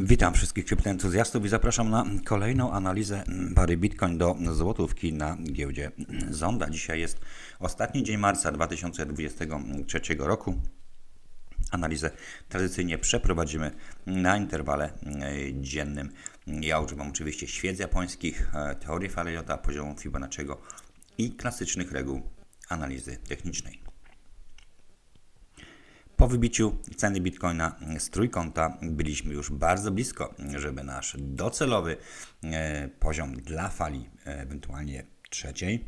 Witam wszystkich kryptoentuzjastów i zapraszam na kolejną analizę pary Bitcoin do złotówki na giełdzie Zonda. Dzisiaj jest ostatni dzień marca 2023 roku. Analizę tradycyjnie przeprowadzimy na interwale e, dziennym. Ja używam oczywiście świec japońskich, e, teorii Fareliota, poziomu Fibonacciego i klasycznych reguł analizy technicznej. Po wybiciu ceny bitcoina z trójkąta byliśmy już bardzo blisko, żeby nasz docelowy e, poziom dla fali, e, ewentualnie trzeciej,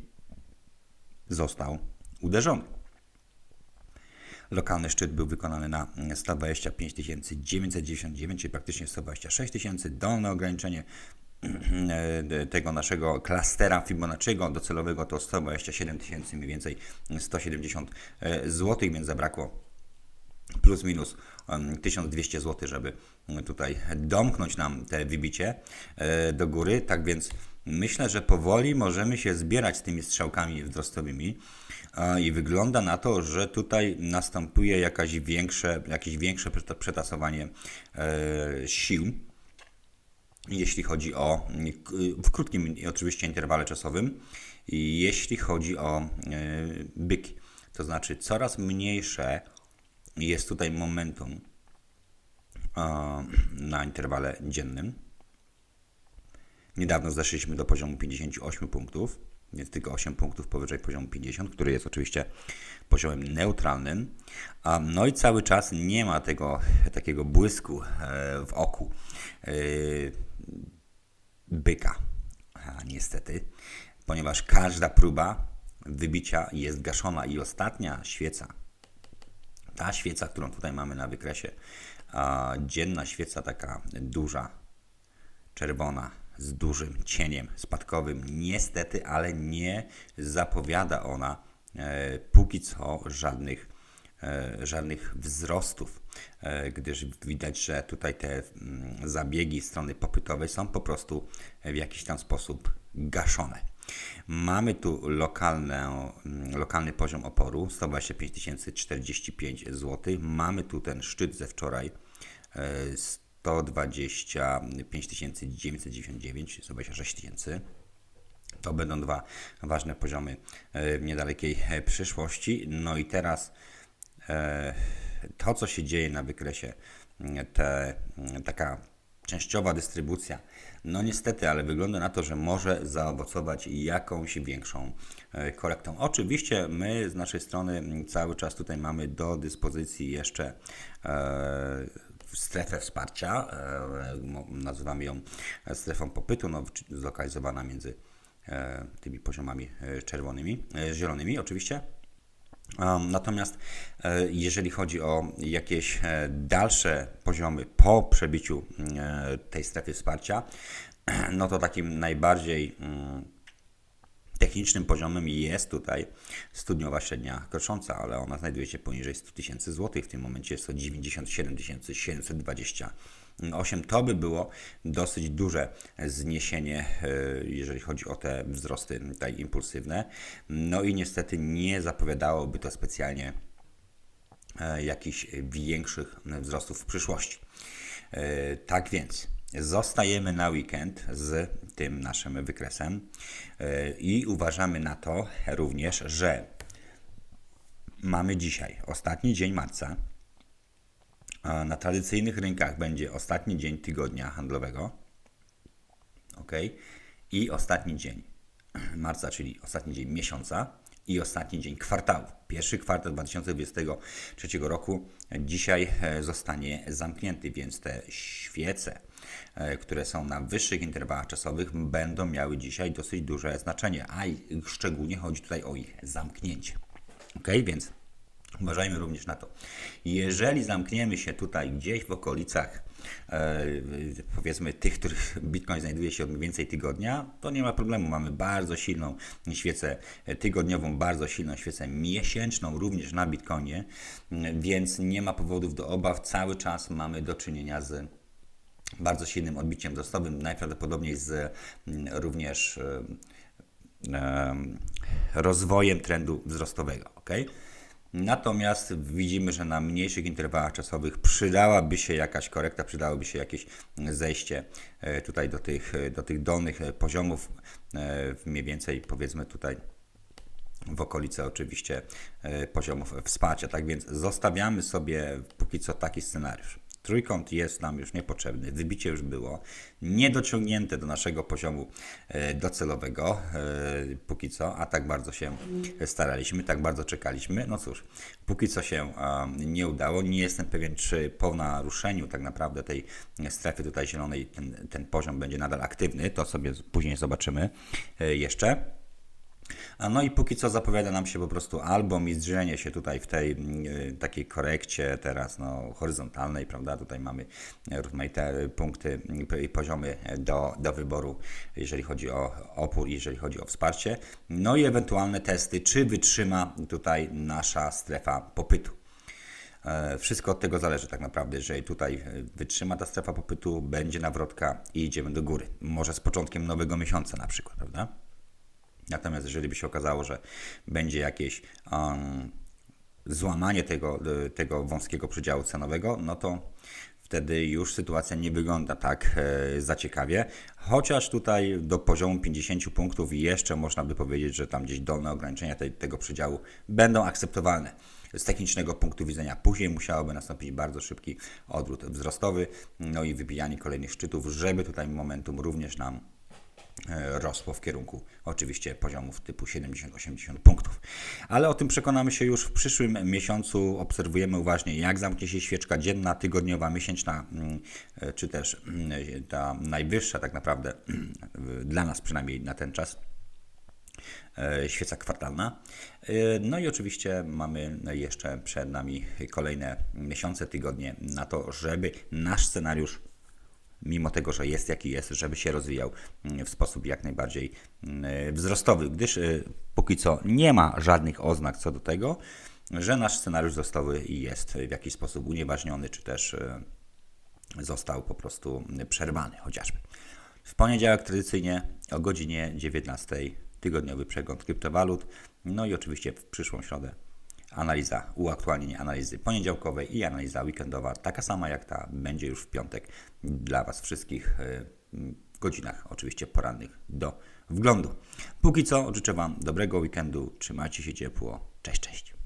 został uderzony. Lokalny szczyt był wykonany na 125 999, czyli praktycznie 126 tysięcy. Dolne ograniczenie e, tego naszego klastera Fibonacciego docelowego to 127 tysięcy, mniej więcej 170 zł, więc zabrakło plus minus 1200 zł, żeby tutaj domknąć nam te wybicie e, do góry. Tak więc myślę, że powoli możemy się zbierać z tymi strzałkami wzrostowymi i wygląda na to, że tutaj następuje jakaś większe, jakieś większe przetasowanie e, sił jeśli chodzi o w krótkim oczywiście interwale czasowym, jeśli chodzi o e, byki. To znaczy coraz mniejsze jest tutaj momentum na interwale dziennym. Niedawno zeszliśmy do poziomu 58 punktów, więc tylko 8 punktów powyżej poziomu 50, który jest oczywiście poziomem neutralnym. No i cały czas nie ma tego takiego błysku e, w oku e, byka, niestety, ponieważ każda próba wybicia jest gaszona i ostatnia świeca ta świeca, którą tutaj mamy na wykresie, a, dzienna świeca taka duża, czerwona, z dużym cieniem spadkowym, niestety, ale nie zapowiada ona e, póki co żadnych, e, żadnych wzrostów, e, gdyż widać, że tutaj te m, mm, zabiegi strony popytowej są po prostu w jakiś tam sposób gaszone. Mamy tu lokalne, mm, lokalny poziom oporu 125 045 zł. Mamy tu ten szczyt ze wczoraj 125 999, 126 tysięcy. To będą dwa ważne poziomy e, w niedalekiej e, przyszłości. No i teraz e, to, co się dzieje na wykresie, te, taka częściowa dystrybucja. No niestety, ale wygląda na to, że może zaowocować jakąś większą e, korektą. Oczywiście my z naszej strony cały czas tutaj mamy do dyspozycji jeszcze e, strefę wsparcia, e, nazywamy ją strefą popytu, no, zlokalizowana między tymi poziomami czerwonymi, zielonymi oczywiście. Natomiast e, jeżeli chodzi o jakieś e, dalsze poziomy po przebiciu e, tej strefy wsparcia, no to takim najbardziej mm, technicznym poziomem jest tutaj studniowa średnia krocząca, ale ona znajduje się poniżej 100 tysięcy złotych. W tym momencie jest to 97 720 8 to by było dosyć duże zniesienie, e, jeżeli chodzi o te wzrosty tutaj impulsywne. No i niestety nie zapowiadałoby to specjalnie e, jakichś większych wzrostów w przyszłości. E, tak więc zostajemy na weekend z tym naszym wykresem i uważamy na to również, że mamy dzisiaj ostatni dzień marca na tradycyjnych rynkach będzie ostatni dzień tygodnia handlowego. ok, I ostatni dzień marca, czyli ostatni dzień miesiąca i ostatni dzień kwartału. Pierwszy kwartał 2023 roku dzisiaj e, zostanie zamknięty, więc te świece, e, które są na wyższych interwałach czasowych, będą miały dzisiaj dosyć duże znaczenie, a szczególnie chodzi tutaj o ich zamknięcie. Ok, więc Uważajmy również na to. Jeżeli zamkniemy się tutaj gdzieś w okolicach, e, powiedzmy, tych, których Bitcoin znajduje się od mniej więcej tygodnia, to nie ma problemu. Mamy bardzo silną świecę tygodniową, bardzo silną świecę miesięczną również na Bitcoinie, więc nie ma powodów do obaw. Cały czas mamy do czynienia z bardzo silnym odbiciem wzrostowym, najprawdopodobniej z mm, również e, e, rozwojem trendu wzrostowego. Okay? Natomiast widzimy, że na mniejszych interwałach czasowych przydałaby się jakaś korekta, przydałoby się jakieś zejście e, tutaj do tych, do tych dolnych e, poziomów, e, mniej więcej powiedzmy tutaj w okolice oczywiście e, poziomów wsparcia. Tak więc zostawiamy sobie póki co taki scenariusz. Trójkąt jest nam już niepotrzebny, wybicie już było, niedociągnięte do naszego poziomu e, docelowego e, póki co, a tak bardzo się staraliśmy, tak bardzo czekaliśmy. No cóż, póki co się nie udało. Nie jestem pewien, czy po naruszeniu tak naprawdę tej strefy tutaj zielonej ten, ten poziom będzie nadal aktywny. To sobie później zobaczymy e, jeszcze. A no i póki co zapowiada nam się po prostu albo mizdrzenie się tutaj w tej y, takiej korekcie teraz no, horyzontalnej, prawda? Tutaj mamy mamy te punkty i poziomy do, do wyboru, jeżeli chodzi o opór, jeżeli chodzi o wsparcie. No i ewentualne testy, czy wytrzyma tutaj nasza strefa popytu. E, Wszystko od tego zależy tak naprawdę. Jeżeli tutaj wytrzyma ta strefa popytu, będzie nawrotka i idziemy do góry. Może z początkiem nowego miesiąca na przykład, prawda? Natomiast jeżeli by się okazało, że będzie jakieś um, złamanie tego, tego wąskiego przedziału cenowego, no to wtedy już sytuacja nie wygląda tak e, zaciekawie. Chociaż tutaj do poziomu 50 punktów jeszcze można by powiedzieć, że tam gdzieś dolne ograniczenia tej, tego przedziału będą akceptowalne. Z technicznego punktu widzenia później musiałoby nastąpić bardzo szybki odwrót wzrostowy, no i wybijanie kolejnych szczytów, żeby tutaj momentum również nam rosło w kierunku oczywiście poziomów typu 70-80 punktów. Ale o tym przekonamy się już w przyszłym miesiącu. Obserwujemy uważnie, jak zamknie się świeczka dzienna, tygodniowa, miesięczna, mm, e, czy też mm, ta najwyższa tak naprawdę dla nas przynajmniej na ten czas e, świeca kwartalna. No i oczywiście mamy jeszcze przed nami kolejne miesiące, tygodnie na to, żeby nasz scenariusz mimo tego, że jest jaki jest, żeby się rozwijał mm, w sposób jak najbardziej mm, wzrostowy, gdyż y, póki co nie ma żadnych oznak co do tego, że nasz scenariusz wzrostowy jest w jakiś sposób unieważniony, czy też y, został po prostu przerwany chociażby. W poniedziałek tradycyjnie o godzinie 19 tygodniowy przegląd kryptowalut, no i oczywiście w przyszłą środę analiza, uaktualnienie analizy poniedziałkowej i analiza weekendowa, taka sama jak ta, będzie już w piątek dla Was wszystkich e, w godzinach oczywiście porannych do wglądu. Póki co życzę Wam dobrego weekendu, trzymajcie się ciepło, cześć, cześć.